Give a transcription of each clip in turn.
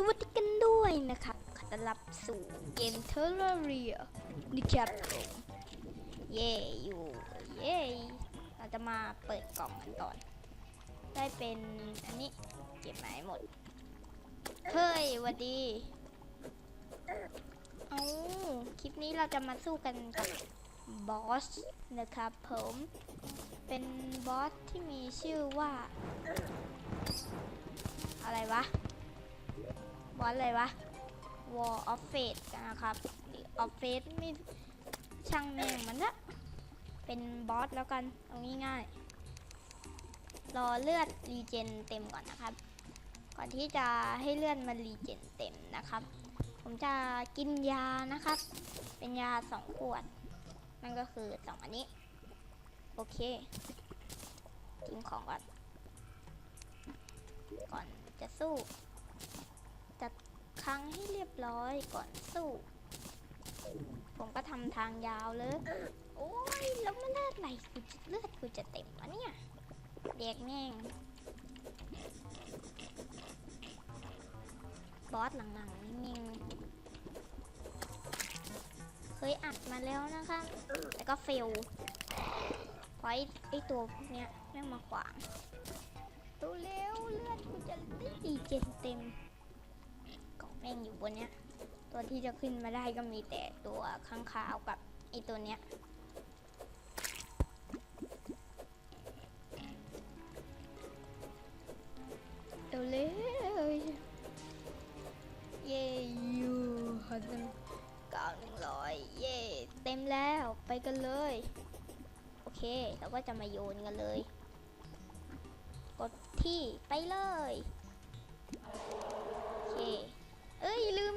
สวัสดีกันด้วยนะครับขอต้อนรับสู่เกมเทอร์เรียนะครับผมเย่อยู่เย่เราจะมาเปิดกล่องกันก่อน ได้เป็นอันนี้เก็บมาให้หมด เฮ้ยวัดดีเอาคลิปนี้เราจะมาสู้กันกับบอสนะครับผมเป็นบอสที่มีชื่อว่า อะไรวะ บอสอะไรวะ Wall of Fate นะครับหรือ of Fate ไม่ช่างแม่งมันละเป็นบอสแล้วกัน เอาง่ายๆรอเลือดรีเจนเต็มก่อนนะครับ ก่อนที่จะให้เลือดมันรีเจนเต็มนะครับ ผมจะกินยานะครับ เป็นยาสองขวด นั่นก็คือสองอันนี้ โอเคกินของก่อน ก่อนจะสู้ รั้งให้เรียบร้อยก่อนสู้ ผมก็ทำทางยาวเลย โอ้ยแล้วมันเลือดไหลกูจะเลือดกูจะเต็มวะเนี่ยเด็กแม่งบอสหลังๆนิ่งๆเคยอัดมาแล้วนะคะแต่ก็เฟลเพราะไอ้ไอตัวพวกเนี้ยแม่งมาขวางดูเร็วเลือดกูจะได้ดีเจนเต็ม ม่งอยู่บนเนี้ย ตัวที่จะขึ้นมาได้ก็มีแต่ตัวข้างคาวกับไอตัวเนี้ยเร็วเลยเย้ยูฮันเก้าหนึ่งร้อยเย้เต็มแล้วไปกันเลย โอเคเราก็จะมาโยนกันเลย กดที่ไปเลย โอเค อ้ย ลืม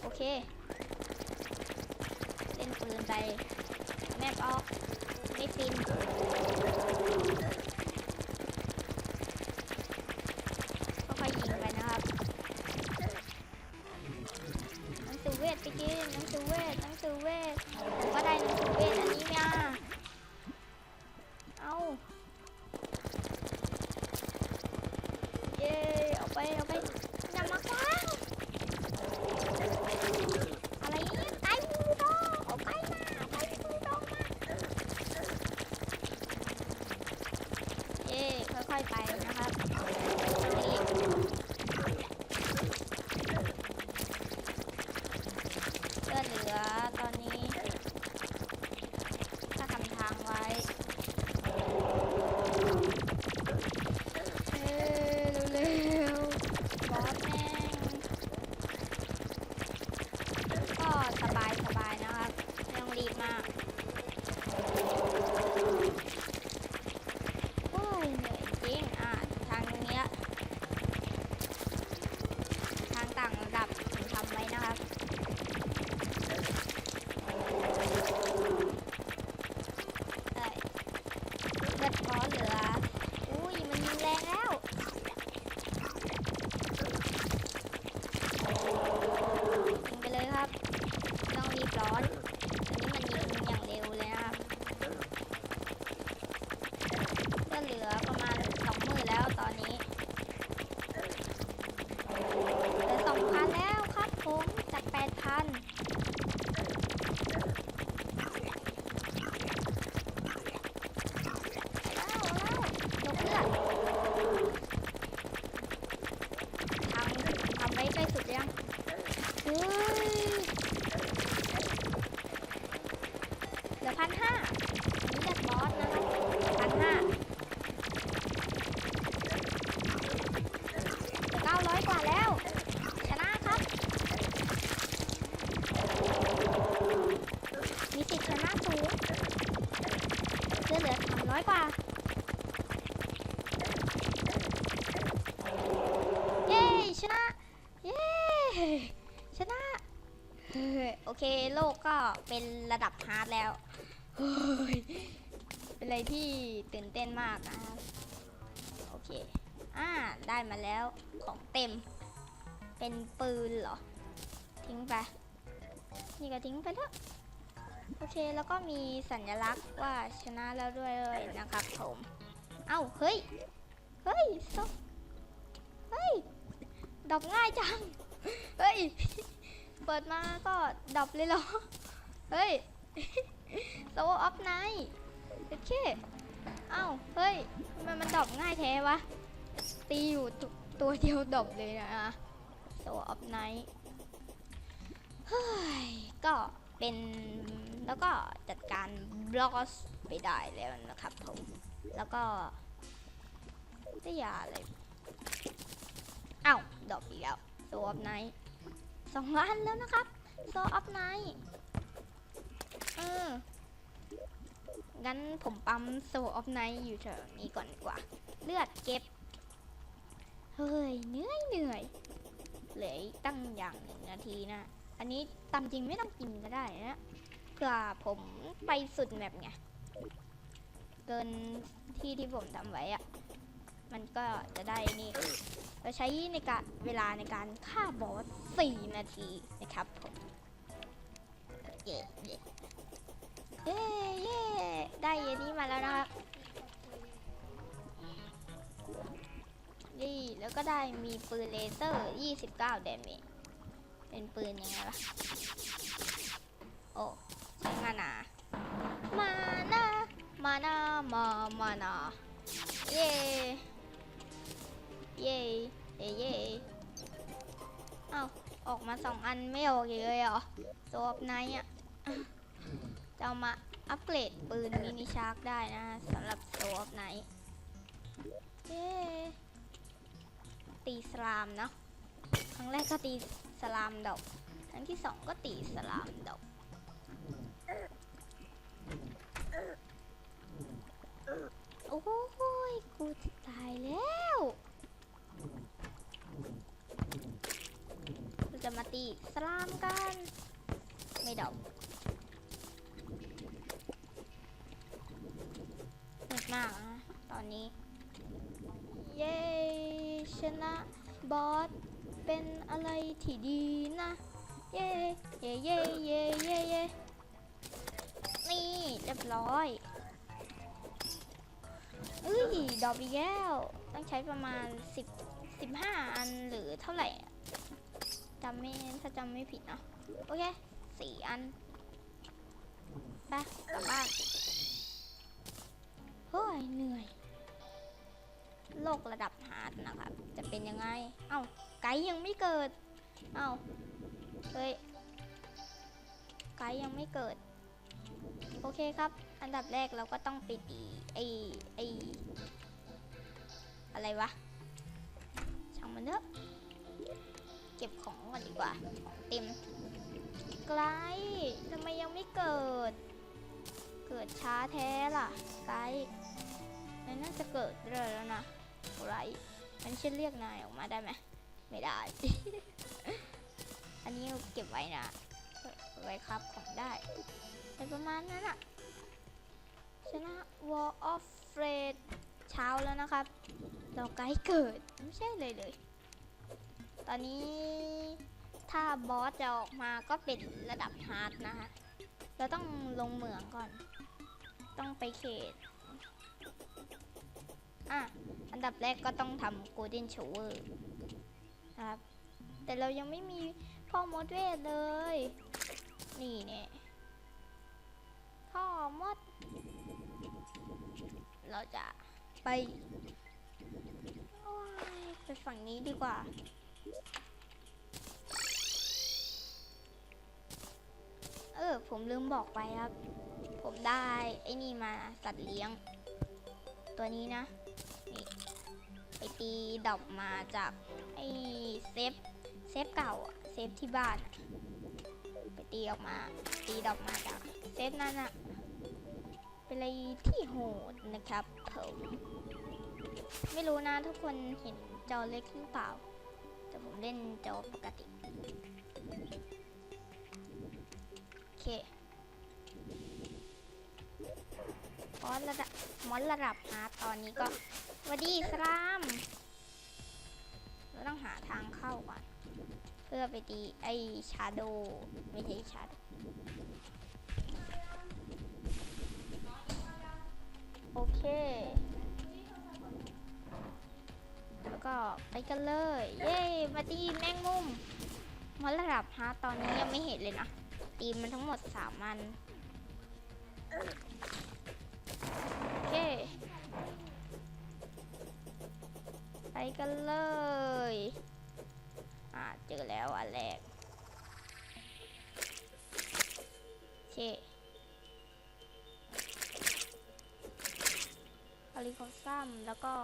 โอเค เล่นปืนไป แมปออก ไม่ฟิน ลือประมาณสองหมื่นแล้วตอนนี้เหลือสองพันแล้วครับผมจากแปดพัน เคโลกก็เป็นระดับฮาร์ดแล้ว เป็นอะไรที่ตื่นเต้นมากนะครับโอเค อ่า ได้มาแล้วของเต็ม เป็นปืนเหรอ ทิ้งไป นี่ก็ทิ้งไปแล้วโอเค แล้วก็มีสัญลักษณ์ว่าชนะแล้วด้วยเลยนะครับผม เอ้า เฮ้ย เฮ้ยซบเฮ้ย ดอปง่ายจัง เฮ้ย เปิดมาก็ดรอปเลยเหรอ เฮ้ยโซออฟไนท์โอเคเอ้าเฮ้ยทำไมมันดรอปง่ายแท้วะ ตีอยู่ตตัวเดียวดรอปเลยนะโซออฟไนท์เฮ้ย ก็เป็นแล้วก็จัดการบล็อกไปได้แล้วนะครับผม แล้วก็ได้ยาอะไรเอ้าดรอปอีกแล้วโซออฟไนท์ สองล้านแล้วนะครับโซออฟไนท์เอองั้นผมปั๊มโซออฟไนท์อยู่แถวนี้ก่อนดีกว่า เลือดเก็บ เฮ้ยเหนื่อยเหนื่อยเหลือตั้งอย่างหนึ่งนาทีนะ อันนี้ตามจริงไม่ต้องกินก็ได้นะเพื่อผมไปสุดแมปไงเกินที่ที่ผมทำไว้อะ มันก็จะได้นี่เราใช้ในการเวลาในการฆ่าบอส4นาทีนะครับผมเย่เย่เย่เย่ได้อันนี้มาแล้วนะครับนี่แล้วก็ได้มีปืนเลเซอร์ 29 เดเมจเป็นปืนยังไงล่ะ โอ้ใช้มานา มานา มานา มา มานา เย่ เย่เย่เย่เอ้าออกมาสองอันไม่ออกเลยเหรอโซบไนอะจะเอามาอัปเกรดปืนมินิชาร์กได้นะสำหรับโซบไนเย่ตีสลามเนาะครั้งแรกก็ตีสลามดอกครั้งที่สองก็ตีสลามดอกโอ้ยกูจะตายแล้วเราจะมา ตีสลามกัน ไม่ดอกมืดมากนะตอนนี้ เย้ชนะบอสเป็นอะไรที่ดีนะ เย้เย้เย้เย้เย้เย้นี่เรียบร้อยเอ้ยดอกอีกแล้ว ต้องใช้ประมาณ 10 15 อันหรือเท่าไหร่ จำไม่ถ้าจำไม่ผิดนะโอเคสี่อันไปกลับบ้านเฮ้ยเหนื่อยโลกระดับฮาร์ดนะครับ จะเป็นยังไง เอ้าไกด์ยังไม่เกิด เอ้าเฮ้ยไกด์ยังไม่เกิด โอเคครับ อันดับแรกเราก็ต้องไปตีไอไออะไรวะช่างมันเถอะ ก็บของก่อนดีกว่าของเต็มไกด์ทำไมยังไม่เกิด เกิดช้าแท้ล่ะไกด์นายน่าจะเกิดเรื่อยแล้วนะไรมันฉันเรียกนายออกมาได้ไหมไม่ได้ อันนี้เก็บไว้นะไว้ครับของได้แต่ประมาณนั้นอะชนะ Wall of f r e d เช้าแล้วนะครับเราไกด์เกิดไม่ใช่เลยเลย ตอนนี้ถ้าบอสจะออกมาก็เป็นระดับฮาร์ดนะคะ เราต้องลงเหมืองก่อน ต้องไปเขต อะ อันดับแรกก็ต้องทำ Golden Shower นะครับ แต่เรายังไม่มีพ่อมดเวทเลย นี่เนี่ยพ่อมด เราจะไปไปฝั่งนี้ดีกว่า เออ ผมลืมบอกไปครับ ผมได้ไอ้นี่มาสัตว์เลี้ยง ตัวนี้นะ นี่ไปตีดอกมาจากไอ้เซฟ เซฟเก่าเซฟที่บ้าน ไปตีออกมา ตีดอกมาจากเซฟนั้นอะเป็นอะไรที่โหดนะครับผม ไม่รู้นะทุกคนเห็นจอเล็กหรือเปล่า ผมเล่นจอปกติ โอเคมอนระดับมอนระดับฮาร์ดตอนนี้ก็วัดีสลามเราต้องหาทางเข้าก่อน เพื่อไปตีไอชาโดไม่ใช่ชาโดโอเค ก็ไปกันเลย เย้มาตีแมงมุมมาระดับฮาร์ดตอนนี้ยังไม่เห็นเลยนะ ตีมันทั้งหมดสามอันโอเค ไปกันเลย อ่าเจอแล้วอันแรกเคอลิคอซัมแล้วก็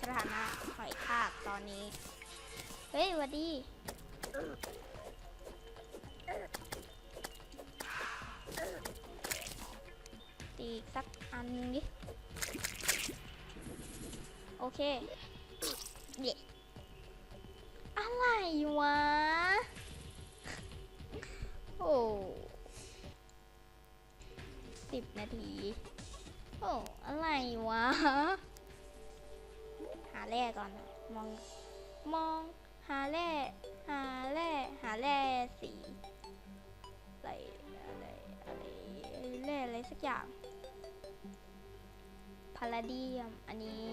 สถานะหอยทากตอนนี้ เฮ้ยวัดดี ตีสักอันนึงดิ โอเคเย่อะไรวะ โอ้สิบนาที อ้อะไรวะ หาแร่ก่อน มอง มอง หาแร่ หาแร่ หาแร่สีอะไรอะไรอะไรแร่อะไรสักอย่าง พาราเดียม อันนี้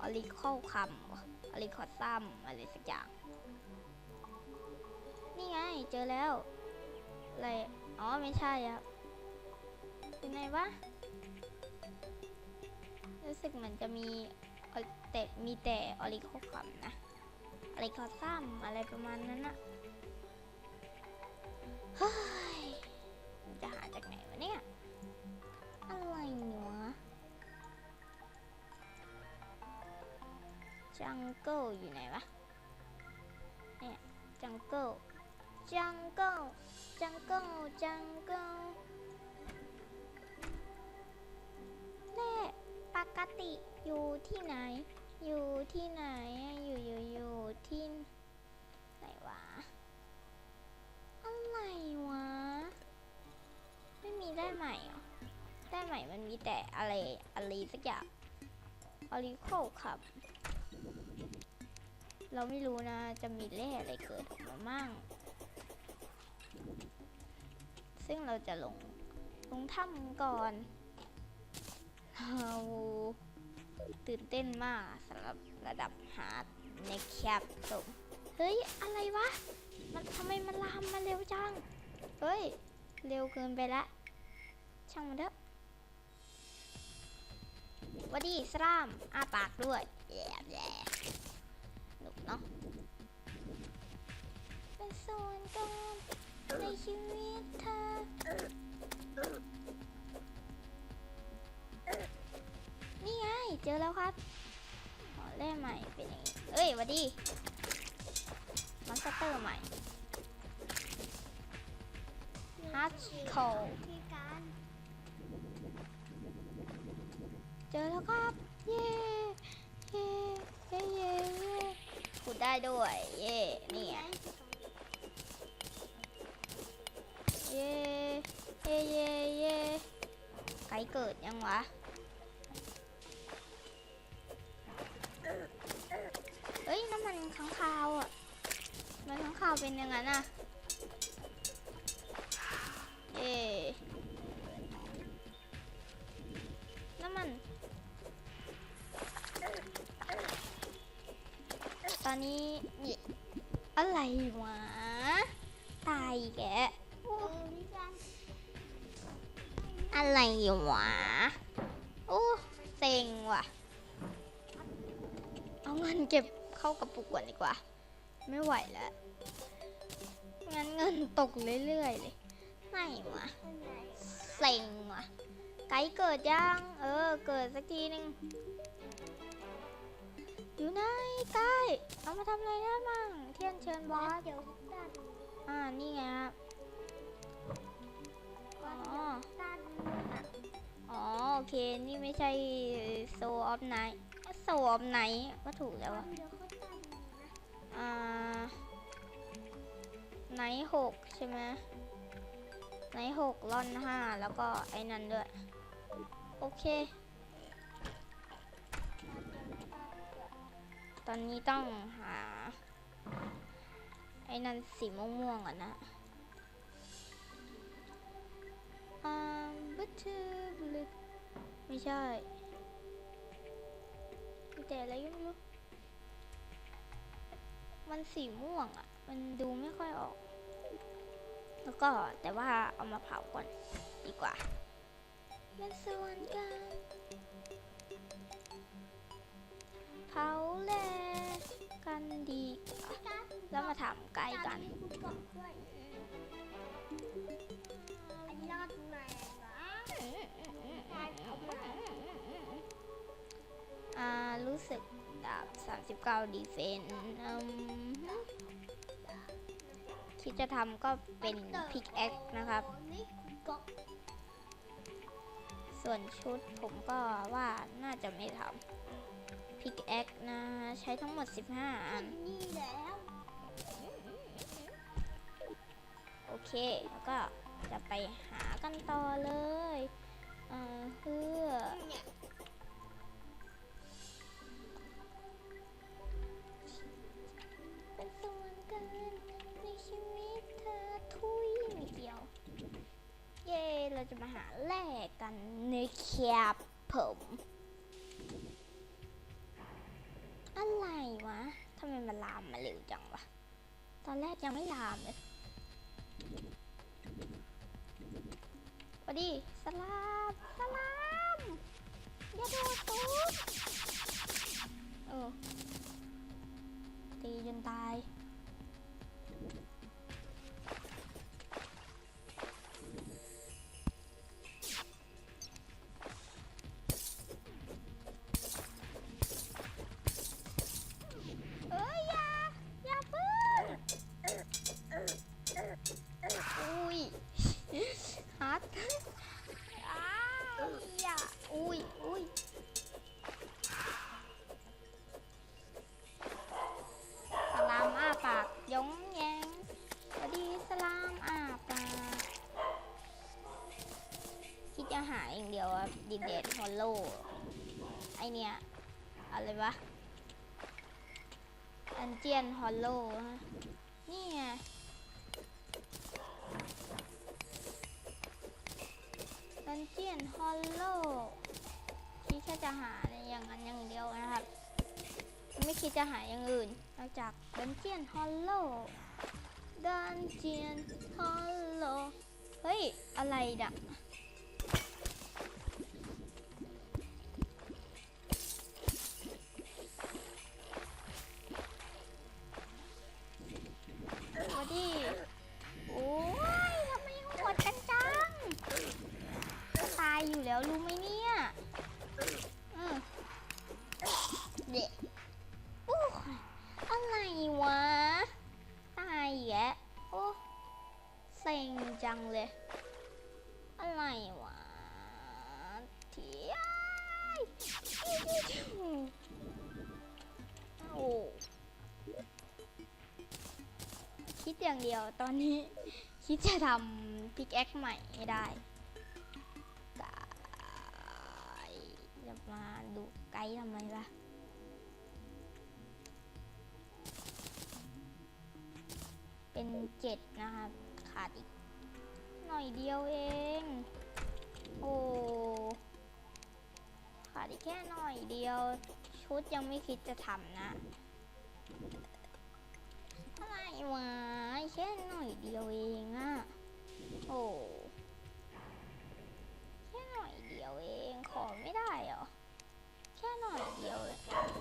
ออริคอลคัมออริคอซัมอะไรสักอย่าง นี่ไง เจอแล้วอะไรอ๋อ ไม่ใช่ครับเป็นไงวะ รู้สึกเหมือนจะมีแต่มีแต่ออริคอคัมนะออริคอซัมอะไรประมาณนั้นอะเฮ้ยจะหาจากไหนวะเนี่ย อะไรวะจังเกิลอยู่ไหนวะ เนี่ยจังเกิลจังเกิลจังเกิลจังเกิล ที่ไหนอยู่อยู่อยู่ที่ไหนวะ อะไรวะ ไม่มีได้ใหม่เหรอ ได้ใหม่มันมีแต่อะไรอะไรสักอย่างออริโคครับ เราไม่รู้นะ จะมีแร่อะไรเกิดออกมามั่ง ซึ่งเราจะลง ลงถ้ำก่อนเราตื่นเต้นมากสำหรับ ระดับฮาร์ดในแคปสมเฮ้ย อะไรวะ มันทำไมมันลามมาเร็วจัง เฮ้ย เร็วเกินไปละ ช่างมันเถอะหวัดดีสลามอ้าปากด้วยแย่แย่หนุกเนาะเป็นส่วนเกินในชีวิตเธอนี่ไง เจอแล้วครับ อ๋อแร่ใหม่เป็นอย่างนี้เอ้ยวัดดีมอนสเตอร์ใหม่ฮัตโคเจอแล้วครับเย้เย้เย้เย้เย้ขุดได้ด้วย เย้นี่ไงเย้เย้เย้เย้ไก่เกิดยังวะ มันค้างคาวอะ มันค้างคาวเป็นยังไงน่ะ เย้น้ำมัน ตอนนี้นี่อะไรวะ ตายแกออที่การอะไรวะ โอ้ เซ็งว่ะ เอาเงินเก็บ เข้ากระปุกก่อนดีกว่า ไม่ไหวแล้วงั้นเงินตกเรื่อยๆเลยไม่วะอันไหนเซ็งว่ะไก่เกิดยัง เออ เกิดสักทีหนึงอยู่ไหนไก่เอามาทำอะไรได้มั่งเทียนเชิญบอสเดี๋ยวตัดอ่า นี่ไงครับอ๋อตัดอ๋อ โอเค นี่ไม่ใช่โซออฟไนท์โซออฟไนท์ก็ถูกแล้วอะ อ่าไนท์หกใช่ไหมไนท์หกล่อนห้าแล้วก็ไอ้นั่นด้วย โอเค ตอนนี้ต้องหา ไอ้นั่นสีม่วงๆอะนะอ่าบัตเตอร์บลิไม่ใช่แต่อะไรก็ไม่รู้ มันสีม่วงอะ่ะ มันดูไม่ค่อยออก แล้วก็แต่ว่าเอามาเผาก่อนดีกว่ามันส่วนกันเผาแลกันดีกว่าแล้วมาทำใกล้กันมีคุณบอกด้วยอันนี้รอดแมงนะใช่เอามาอ่ารู้สึก ดาบ39ดีเฟนอืมคิดจะทำก็เป็นพิกแอคนะครับ ส่วนชุดผมก็ว่าน่าจะไม่ทำพิกแอคนะใช้ทั้งหมด 15 อันโอเค แล้วก็จะไปหากันต่อเลย เพื่อ เราจะมาหาแลกกันในแคบผมอะไรวะทำไมมันลามมาเร็วจังวะ ตอนแรกยังไม่ลามเลยสวัสดีสลามสลามอย่าโดดตูดเออตีจนตาย หาอย่างเดียวดิเดตฮอลโลไอเนี่ยอะไรวะอันเจียนฮอลโลนี่ไงดันเจียนฮอลโลคิดแค่จะหาในอย่างนั้นอย่างเดียวนะครับ ไม่คิดจะหาอย่างอื่นนอกจากดันเจียนฮอลโลดันเจียนฮอลโลเฮ้ย อะไรน่ะ เดียว ตอนนี้คิดจะทำพิกแอคใหม่ให้ได้ไก่จะมาดูไกด์ทำไมล่ะเป็นเจ็ดนะครับ ขาดอีก หน่อยเดียวเอง โอ้ขาดอีกแค่หน่อยเดียว ชุดยังไม่คิดจะทำนะ วะแค่หน่อยเดียวเองอะโอ้แค่หน่อยเดียวเองขอไม่ได้เหรอแค่หน่อยเดียว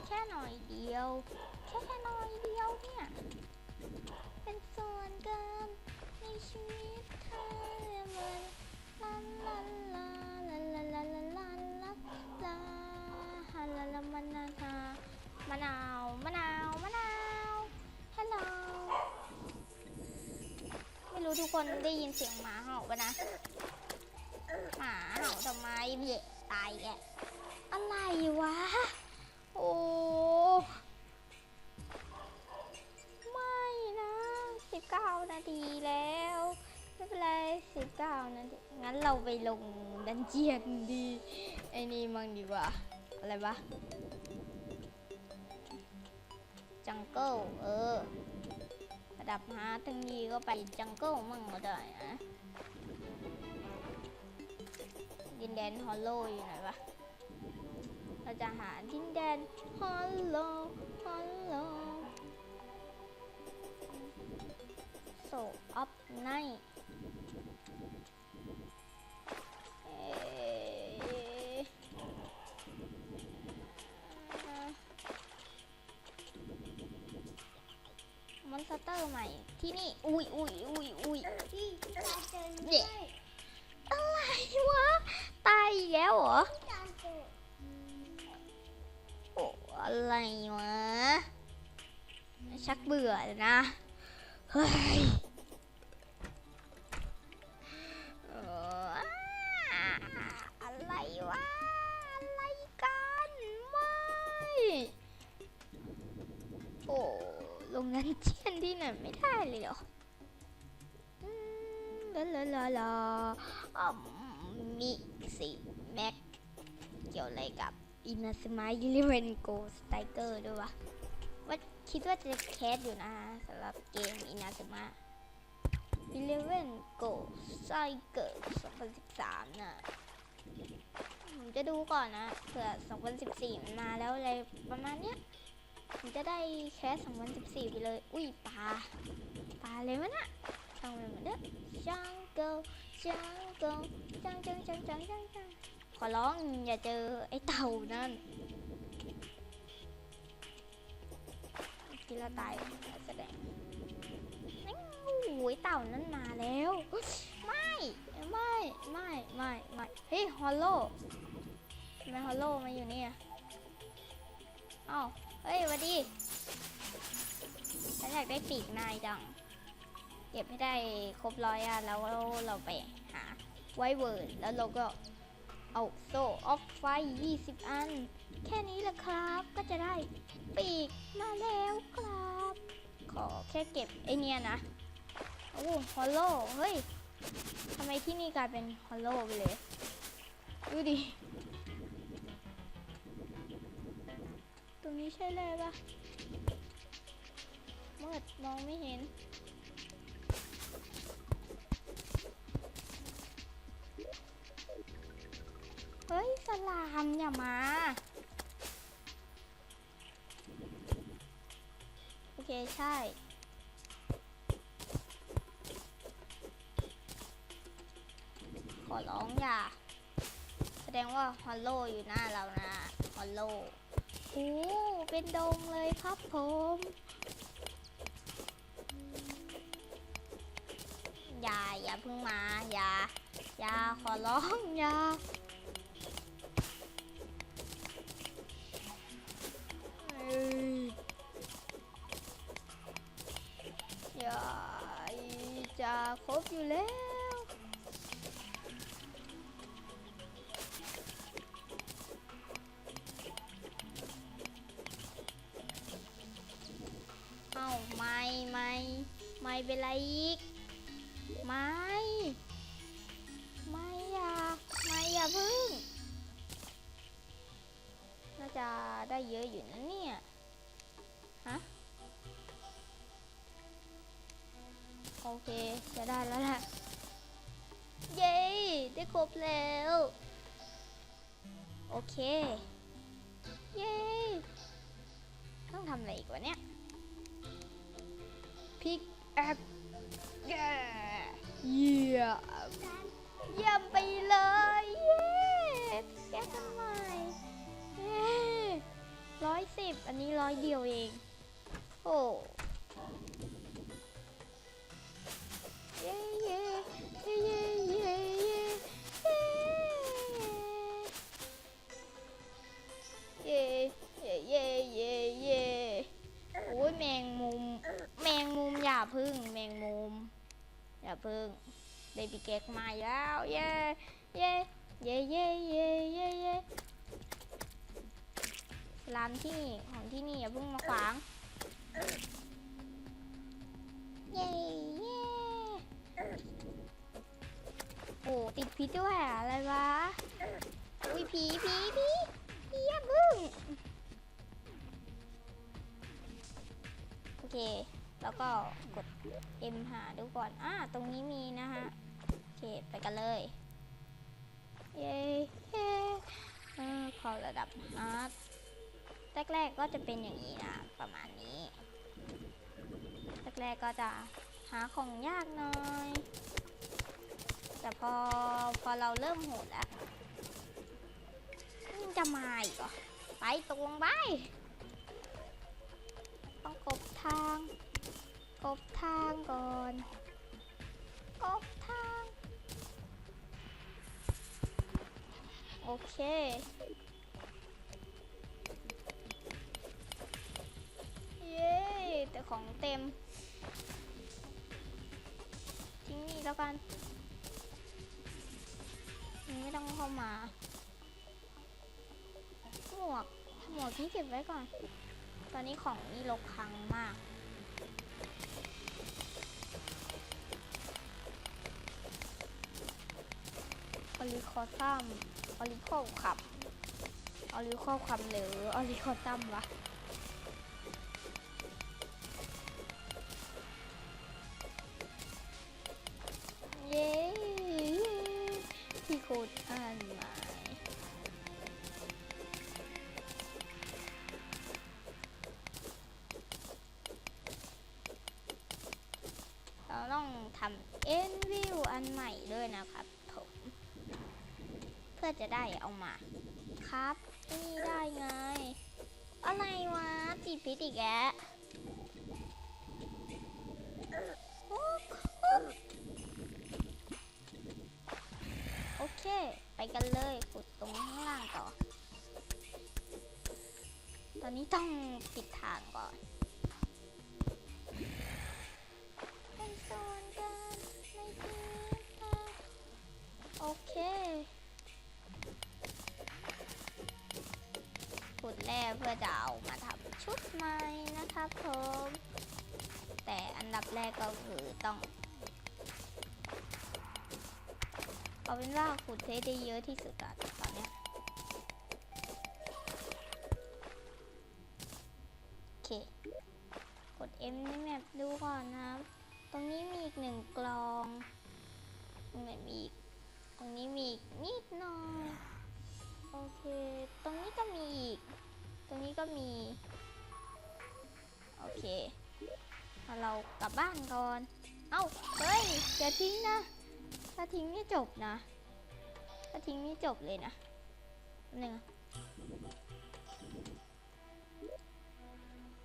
แค่หน่อยเดียวแค่แค่หน่อยเดียวเนี่ยเป็นส่วนเกินในชีวิตเธอมันลาลาลาลาลาลาลาลาลาลาฮาลาลามานานามะนาวมะนาวมะนาวฮัลโหลไม่รู้ ทุกคนได้ยินเสียงหมาเห่าปะนะ หมาเห่าทำไมเบียตายแกอะไรวะ โอ้ไม่นะสิบเก้านาทีแล้วไม่เป็นไรสิบเก้านาทีงั้นเราไปลงดันเจียนดีไอ้นี่มั่งดีกว่า อะไรวะจังเกิลเออ ดับฮาร์ทั้งยีก็ไปจังเกิลมั่งก็ได้นะดินแดนฮอลโลอยู่ไหนวะเราจะหาดินแดนฮอลโลฮอลโลโซอัพไนม ใหม่ ที่นี่ อุ้ยอุ้ยอุ้ยอุ้ยพี่พี่ตาเจอเด็กอะไรวะ ตายอีกแล้วเหรอพี่ตาเจอโอ้อะไรวะ ชักเบื่อแล้วนะ เฮ้ย นาสมายิลิเวนโกสไตเกอร์ด้วยวะว่าคิดว่าจะแคสอยู่นะสำหรับเกมอินาสมายิลิเวนโกสไตเกอร์2013น่ะผมจะดูก่อนนะเผื่อ 2014 มันมาแล้วอะไรประมาณเนี้ยผมจะได้แคส2014 ไปเลย อุ้ยปลาปลาเลยวะน่ะช่างมันเหมือนเด้อจังเกิลจังเกิลจังจังจังจังจัง ขอร้องอย่าเจอไอ้เต่านั่นที่เราตายแสดงนั่โอ้ยเต่านั่นมาแล้ว ไม่ ไม่ ไม่ ไม่ ไม่ เฮ้ย ฮอลโลทำไมฮอลโลมาอยู่เนี่ยเอ้าเฮ้ยวัสดีฉันอยากได้ปีกนายจัง เก็บให้ได้ครบร้อยอะแล้วเราไปหาไวเวิร์ดแล้วเราก็ เอาโซ่ออฟไฟ 20 อัน แค่นี้แหละครับก็จะได้ปีกมาแล้วครับ ขอแค่เก็บไอเนี้ยนะ โอ้ฮอลโลเฮ้ยทำไมที่นี่กลายเป็นฮอลโลไปเลย ดูดิ ตรงนี้ใช่เลยปะมืดมองไม่เห็น เฮ้ยสลามอย่ามา โอเค ใช่ขอร้องอย่า แสดงว่าฮอลโลอยู่หน้าเรานะฮอลโลโอ้เป็นดงเลยครับผม อย่า อย่าเพิ่งมา อย่า อย่าขอร้อง อย่า อบอยู่แล้ว เอาไม่ไม่ไม่เป็นไรอีก เคจะได้แล้วแหละเย้ได้ครบแล้ว โอเค เย้ต้องทำอะไรอีกวะเนี่ยพิกแอปเยี่ยมเยี่ยมไปเลยเย้แก้ทำไมเย้ร้อยสิบอันนี้ร้อยเดียวเอง โอ้ เบบี้เก๊กมาแล้ว เย้เย้เย้เย้เย้เย้เย้ร้านที่นี่ของที่นี่อย่าเพิ่งมาขวางเย้เย้โอ้ติดพิษด้วยอะอะไรวะอุ้ยผีผีผีผีอย่าเพึ่งโอเค แล้วก็กด M หาดูก่อน อ่า ตรงนี้มีนะฮะ โอเค ไปกันเลย เย้เย้เออพอระดับฮาร์ดแรกๆก็จะเป็นอย่างนี้นะ ประมาณนี้ แรกๆก็จะหาของยากหน่อย แต่พอพอเราเริ่มโหดแล้วมันจะมาอีกเหรอไปตรงไปต้องกบทาง บทางก่อน กบทาง โอเค เย้แต่ของเต็ม ทิ้งนี่แล้วกัน ไม่ต้องเข้ามา หมวก หมวกที่เก็บไว้ก่อน ตอนนี้ของนี่รกคังมาก ออริคอซัมออริคอขับออริคอคำหรือออริคอซัมวะ จะได้เอามา ครับ นี่ได้ไง อะไรวะติดพิษอีกแกโอ๊กโอเค ไปกันเลยขุดตรงข้างล่างต่อ ตอนนี้ต้องปิดทางก่อนเป็นโซนกันในที่ค่ะโอเค แร่เพื่อจะเอามาทำชุดใหม่นะครับผมแต่อันดับแรกก็คือต้องเอาเป็นว่าขุดให้ได้เยอะที่สุดอะตอนนี้โอเค กด M ในแมปดูก่อนนะครับตรงนี้มีอีกหนึ่งกลองตรงไหนมีอีกตรงนี้มีอีกนิดหน่อย โอเค ตรงนี้ก็มีอีก ตรงนี้ก็มี โอเคเอเรากลับบ้านก่อน เอ้า เฮ้ย อย่าทิ้งนะ ถ้าทิ้งนี่จบนะ ถ้าทิ้งนี่จบเลยนะแป๊บนึง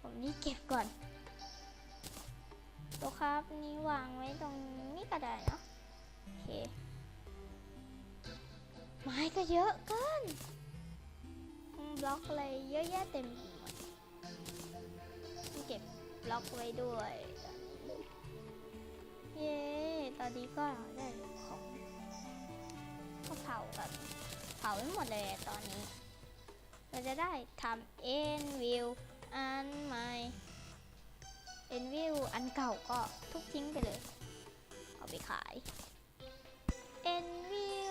ผมนี่เก็บก่อนตัวครับนี่วางไว้ตรงนี้ก็ได้เนาะโอเค ไม้ก็เยอะเกิน บล็อกอะไรเยอะแยะเต็มหมดเก็บบล็อกไว้ด้วยเย้ตอนนี้ก็ได้ของก็เผากันเผาไม่หมดเลยตอนนี้ เราจะได้ทำเอ็นวิวอันใหม่เอ็นวิวอันเก่าก็ทุบทิ้งไปเลย เอาไปขายเอ็นวิว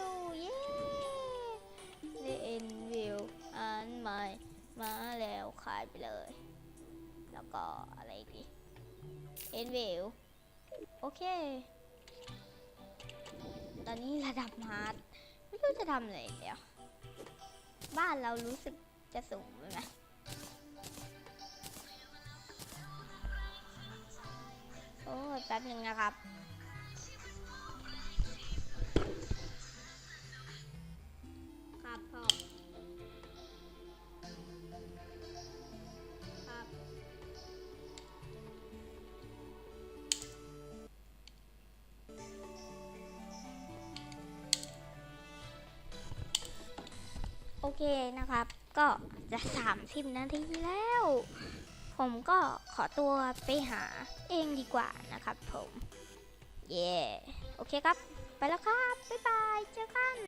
อันม่มาแล้วขายไปเลย แล้วก็อะไรกดีเอ็นวิวโอเค ตอนนี้ระดับฮาร์ดไม่รู้จะทำอะไรเดี๋ยว บ้านเรารู้สึกจะสูงไหมโอ้แป๊บหนึ่งนะครับครับพ่อ เคนะครับ ก็จะ30นาทีแล้ว ผมก็ขอตัวไปหาเองดีกว่านะครับผม เย่โอเคครับ ไปแล้วครับ บ๊ายบาย เจอกัน